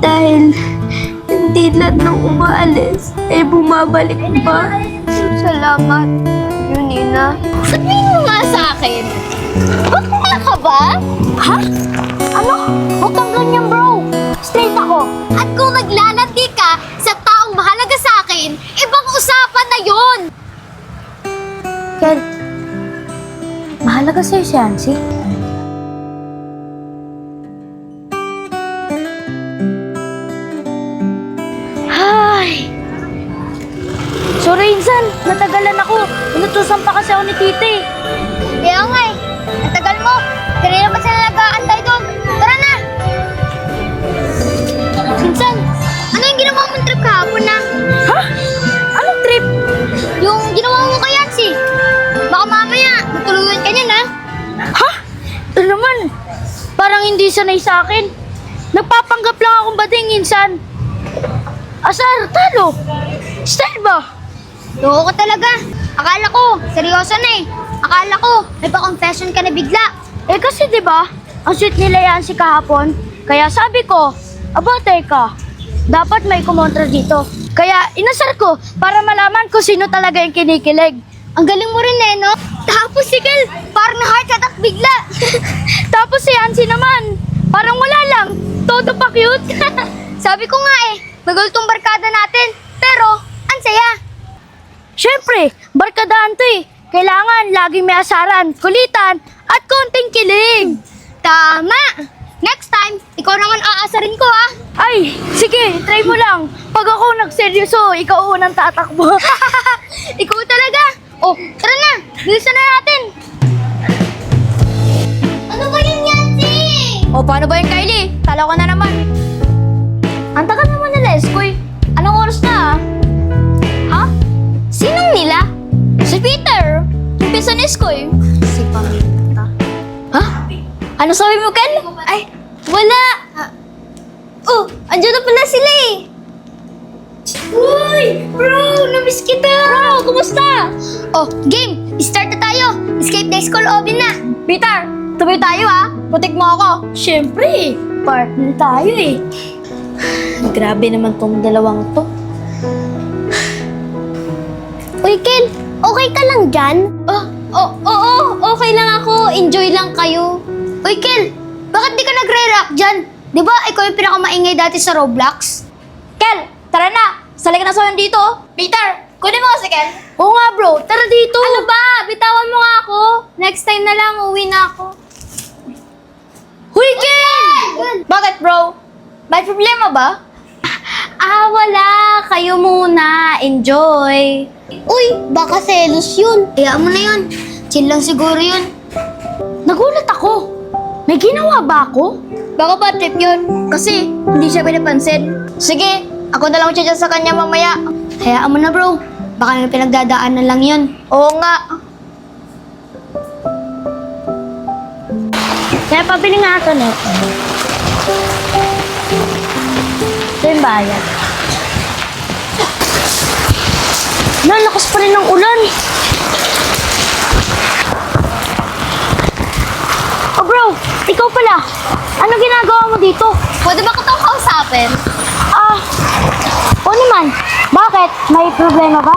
Dahil hindi lahat ng umaalis ay bumabalik pa. Salamat, Junina. Sabihin mo nga sa akin. Bakla ka ba? Ha? Ano? Huwag kang ganyan, bro. Straight ako. At kung naglalandi ka sa taong mahalaga sa akin, ibang usapan na yon. Ken, mahalaga sa'yo si Hansi. Ako ni Tita eh. Kaya nga eh. Ang tagal mo. Kanina pa sila nag-aantay doon. Tara na! Minsan, ano yung ginawa mong trip kahapon na? Ha? Anong trip? Yung ginawa mo kay Yancy. Baka mamaya, matuluyan ka niyan ha? Ha? Ito naman. Parang hindi sanay sa akin. Nagpapanggap lang akong bading, Insan. Asar, talo. Style ba? Loko ka talaga. Akala ko, seryoso na eh. Akala ko, may pa-confession ka na bigla. Eh kasi 'di ba? Ang sweet nila yan si kahapon. Kaya sabi ko, aba teka, dapat may kumontra dito. Kaya inasar ko para malaman ko sino talaga yung kinikilig. Ang galing mo rin eh, no? Tapos si Kel, parang na-heart attack bigla. Tapos si Hansi naman, parang wala lang, todo pa cute. Sabi ko nga eh, magultong barkada natin. Pero, ang saya. Syempre, barkadahan to eh. Kailangan laging may asaran, kulitan, at konting kilig. Tama! Next time, ikaw naman aasarin ko ha. Ay, sige, try mo lang. Pag ako nagseryoso, ikaw unang tatakbo. ikaw talaga. Oh, tara na. Bilisan na natin. Ano ba yun, Yancy? O paano ba yung Kylie? Talo ka na naman. Ang tagal naman nila, Eskoy. Anong oras na? Ha? Sinong nila? Si Peter. Yung pisa ni Skoy. Si Paminta. Ha? Ano sabi mo, Ken? Ay, wala. Oh, andyan na pala sila eh. Uy! Bro! Namiss kita! Bro, kumusta? Oh, game! Start na tayo! Escape Day School open na! Peter, tuloy tayo ah. Putik mo ako. Siyempre, partner tayo eh. Grabe naman tong dalawang to. Uy, Ken! Okay ka lang dyan? Oh, oh, oo, okay lang ako. Enjoy lang kayo. Uy, Ken! Bakit di ka nagre-rock dyan? Di ba ikaw yung pinakamaingay dati sa Roblox? Kel, tara na. Sali ka na sa dito. Peter, kunin mo si Kel. Oo nga bro, tara dito. Ano ba? Bitawan mo nga ako. Next time na lang, uwi na ako. Huy, Kel! Bakit bro? May problema ba? Ah, wala. Kayo muna. Enjoy. Uy, baka selos yun. Hayaan mo na yun. Chill lang siguro yun. Nagulat ako. May ginawa ba ako? Baka ba trip yun? Kasi hindi siya pinapansin. Sige, ako na lang siya sa kanya mamaya. Hayaan mo na bro. Baka may pinagdadaanan lang yun. Oo nga. Kaya pabili nga ako nito. Yung bayad. Nalakas pa rin ng ulan. Oh bro, ikaw pala. Ano ginagawa mo dito? Pwede ba kitang kausapin? Ah, o naman. Bakit? May problema ba?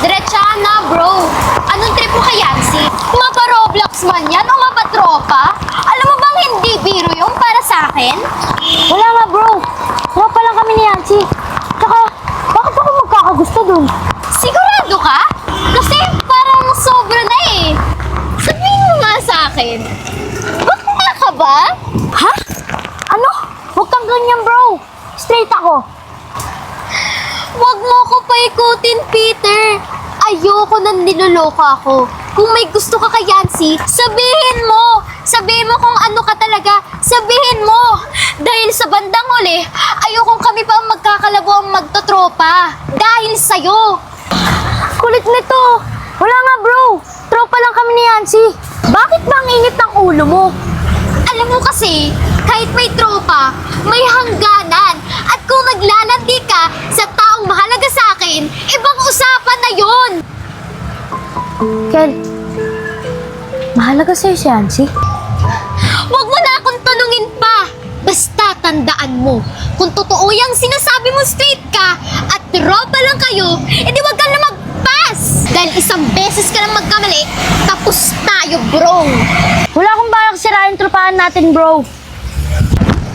Diretsahan na bro. Anong trip mo kay Yancy? Mapa-Roblox man yan o mapa-tropa? Alam mo bang hindi biro yung para sa akin? Wala nga bro. Tropa lang kami ni Yancy. Tsaka, bakit ako magkakagusto dun? Sigurado ka? Kasi parang sobra na eh. Sabihin mo nga sa akin. Bakla ka ba? Ha? Ano? Huwag kang ganyan bro. Straight ako. Huwag mo ko paikutin, Peter. Ayoko nang niluloka ako. Kung may gusto ka kay Yancy, sabihin mo. Sabihin mo kung ano ka talaga. Sabihin mo. Dahil sa bandang huli, ayokong kami pa ang magkakalabo ang magtotropa. Dahil sa'yo. Kulit nito. Wala nga bro. Tropa lang kami ni Yancy. Bakit ba ang init ng ulo mo? Alam mo kasi, kahit may tropa, may hangganan. At kung naglalandi ka sa taong mahalaga sa akin, ibang usapan na yon. Kel, mahalaga sa'yo si Yancy. Tandaan mo, kung totoo yung sinasabi mo straight ka at tropa lang kayo, edi wag ka na mag-pass! Dahil isang beses ka lang magkamali, tapos tayo, bro! Wala akong balak sirain tropahan natin, bro.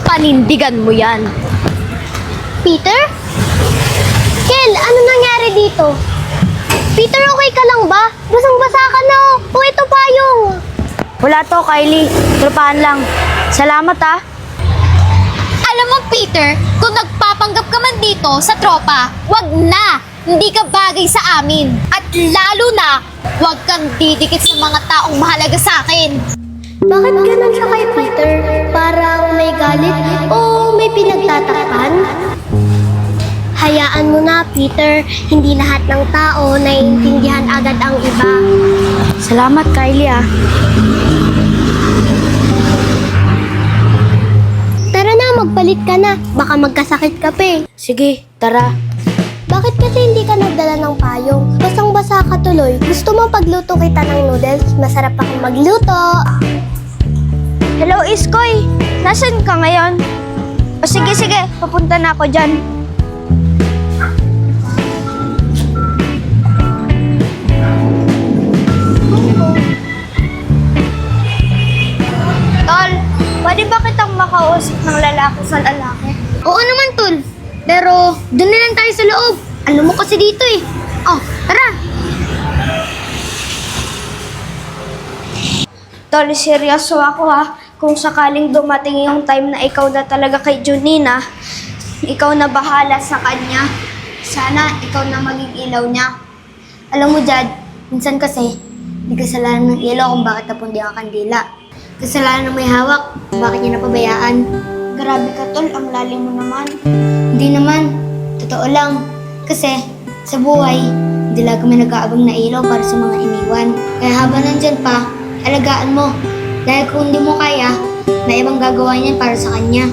Panindigan mo yan. Peter? Kel, ano nangyari dito? Peter, okay ka lang ba? Basang-basa ka na. O, ito payong. Wala to, Kylie. Tropahan lang. Salamat, ah. Peter, kung nagpapanggap ka man dito sa tropa, wag na! Hindi ka bagay sa amin. At lalo na, wag kang didikit sa mga taong mahalaga sa akin. Bakit ganun siya kay Peter? Parang may galit o may pinagtatakpan? Hayaan mo na, Peter. Hindi lahat ng tao naiintindihan agad ang iba. Salamat, Kylie, ah. Tara magpalit ka na. Baka magkasakit ka pa eh. Sige, tara. Bakit kasi hindi ka nagdala ng payong? Basang-basa ka tuloy. Gusto mo pagluto kita ng noodles? Masarap akong magluto. Hello, Iskoy. Nasaan ka ngayon? O sige, sige. Papunta na ako dyan. Kitang makausap ng lalaki sa lalaki? Oo naman, Tol. Pero, doon na lang tayo sa loob. Alam mo kasi dito eh. Oh, tara. Tol, seryoso ako ha. Kung sakaling dumating yung time na ikaw na talaga kay Junina, ikaw na bahala sa kanya. Sana ikaw na maging ilaw niya. Alam mo, Jad, minsan kasi, hindi kasalanan ng ilaw kung bakit napundi ang kandila. Kasalanan may hawak bakit niya napabayaan. Grabe ka, Tol. Ang lalim mo naman. Hindi naman. Totoo lang. Kasi, sa buhay, hindi lang kami nag-aabang na ilaw para sa mga iniwan. Kaya habang nandyan pa, alagaan mo. Dahil kung hindi mo kaya, may ibang gagawa niyan para sa kanya.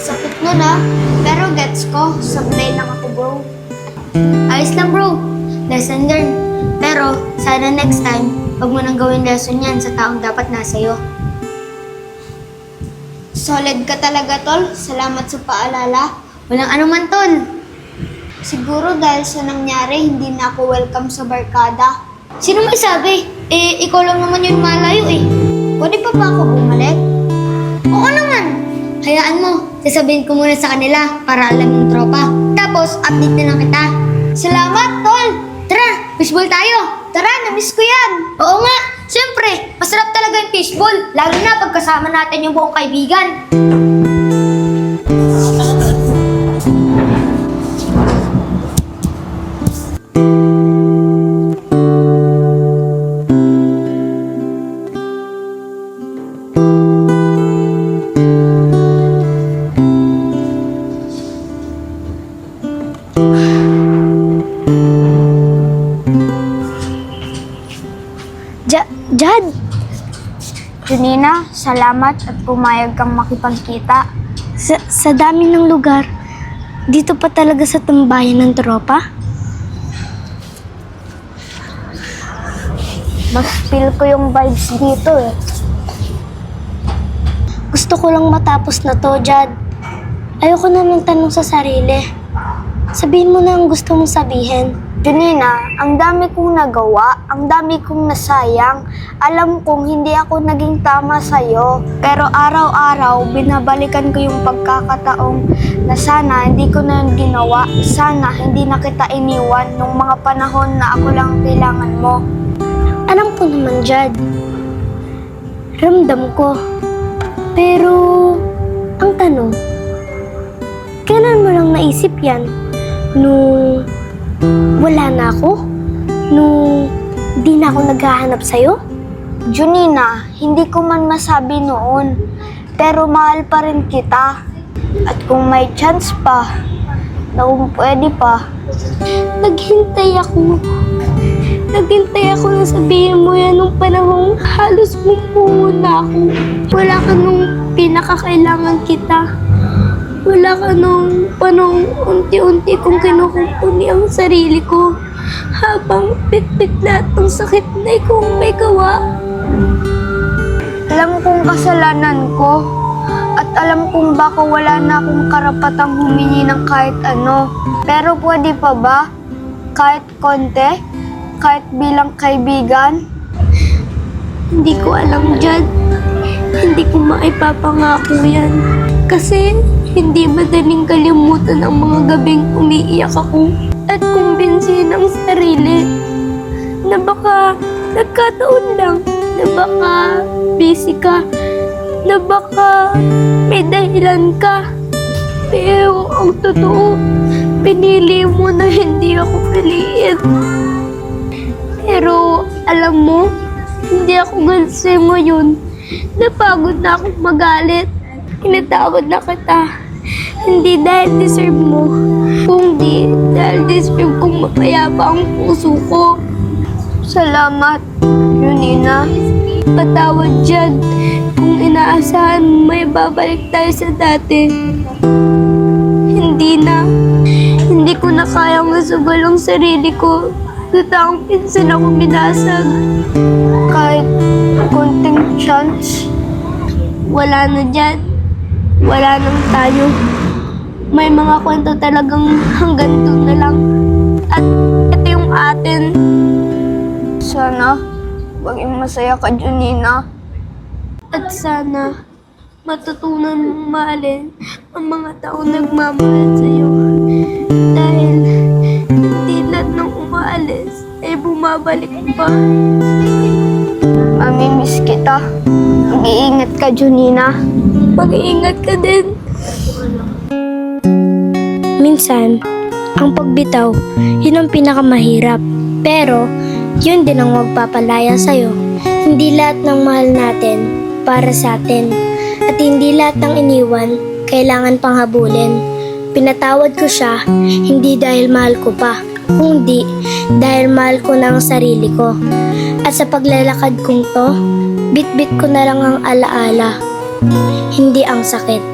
Sakit nun ha. Pero gets ko. Sablay lang ako, bro. Ayos lang bro. Lesson learned. Pero, sana next time, wag mo nang gawin lesson yan sa taong dapat nasa'yo. Solid ka talaga, Tol. Salamat sa paalala. Walang anuman, tol. Siguro dahil sa nangyari, hindi na ako welcome sa barkada. Sino may sabi? Eh, ikaw lang naman yung malayo eh. Pwede pa ba ako bumalik? Oo naman. Hayaan mo, sasabihin ko muna sa kanila para alam ng tropa. Tapos, update na lang kita. Salamat, Tol! Tara, fishball tayo. Tara, na-miss ko yan! Oo nga, siyempre, masarap talaga yung fishball. Lalo na pagkasama natin yung buong kaibigan. Salamat at pumayag kang makipagkita. Sa, sa dami ng lugar, dito pa talaga sa tambayan ng tropa? Mas feel ko yung vibes dito eh. Gusto ko lang matapos na to, Jad. Ayoko na ng tanong sa sarili. Sabihin mo na ang gusto mong sabihin. Junina, ang dami kong nagawa, ang dami kong nasayang. Alam kong hindi ako naging tama sa'yo. Pero araw-araw, binabalikan ko yung pagkakataong na sana hindi ko na ginawa. Sana hindi na kita iniwan nung mga panahon na ako lang ang kailangan mo. Alam ko naman, Jad. Ramdam ko. Pero, ang tanong, kailan mo lang naisip yan? Nung wala na ako? Nung di na ako naghahanap sa'yo? Junina, hindi ko man masabi noon. Pero mahal pa rin kita. At kung may chance pa, na kung pwede pa, Naghintay ako. Naghintay ako na sabihin mo yan nung panahong halos bumuo na ako. Wala ka nung pinakakailangan kita. Wala ka nung panahong unti-unti kong kinukumpuni ang sarili ko. Habang pit-pit lahat ng sakit na ikaw ang may gawa. alam kong kasalanan ko. At alam kong baka wala na akong karapatang humingi ng kahit ano. Pero pwede pa ba? Kahit konti? Kahit bilang kaibigan? Hindi ko alam dyan. Hindi ko maipapangako yan. Kasi hindi madaling kalimutan ang mga gabing umiiyak ako at kumbinsin ang sarili na baka nagkataon lang, na baka busy ka, na baka may dahilan ka. Pero ang totoo, pinili mo na hindi ako piliin. Pero alam mo, hindi ako galit sa'yo ngayon. Napagod na akong magalit. Pinatawad na kita. Hindi dahil deserve mo, kundi dahil deserve kong mapayapa ang puso ko. Salamat, Junina. Patawad dyan kung inaasahan mo may babalik tayo sa dati. Hindi na. Hindi ko na kayang masugal ang sarili ko. Sa taong pinsan ako binasag. Kahit konting chance. Wala na dyan. Wala nang tayo. May mga kwento talagang hanggang doon na lang. At ito yung atin. Sana maging masaya ka, Junina. At sana matutunan mong mahalin ang mga taong nagmamahal sa'yo. Dahil hindi lahat ng umaalis ay bumabalik pa. Mamimiss kita. Mag-iingat ka, Junina. Mag-iingat ka din. Minsan, ang pagbitaw, yun ang pinakamahirap. Pero, yun din ang magpapalaya sa'yo. Hindi lahat ng mahal natin para sa atin. At hindi lahat ng iniwan kailangan pang habulin. Pinatawad ko siya, hindi dahil mahal ko pa, kundi dahil mahal ko na ang sarili ko. At sa paglalakad kong to, bit-bit ko na lang ang alaala, hindi ang sakit.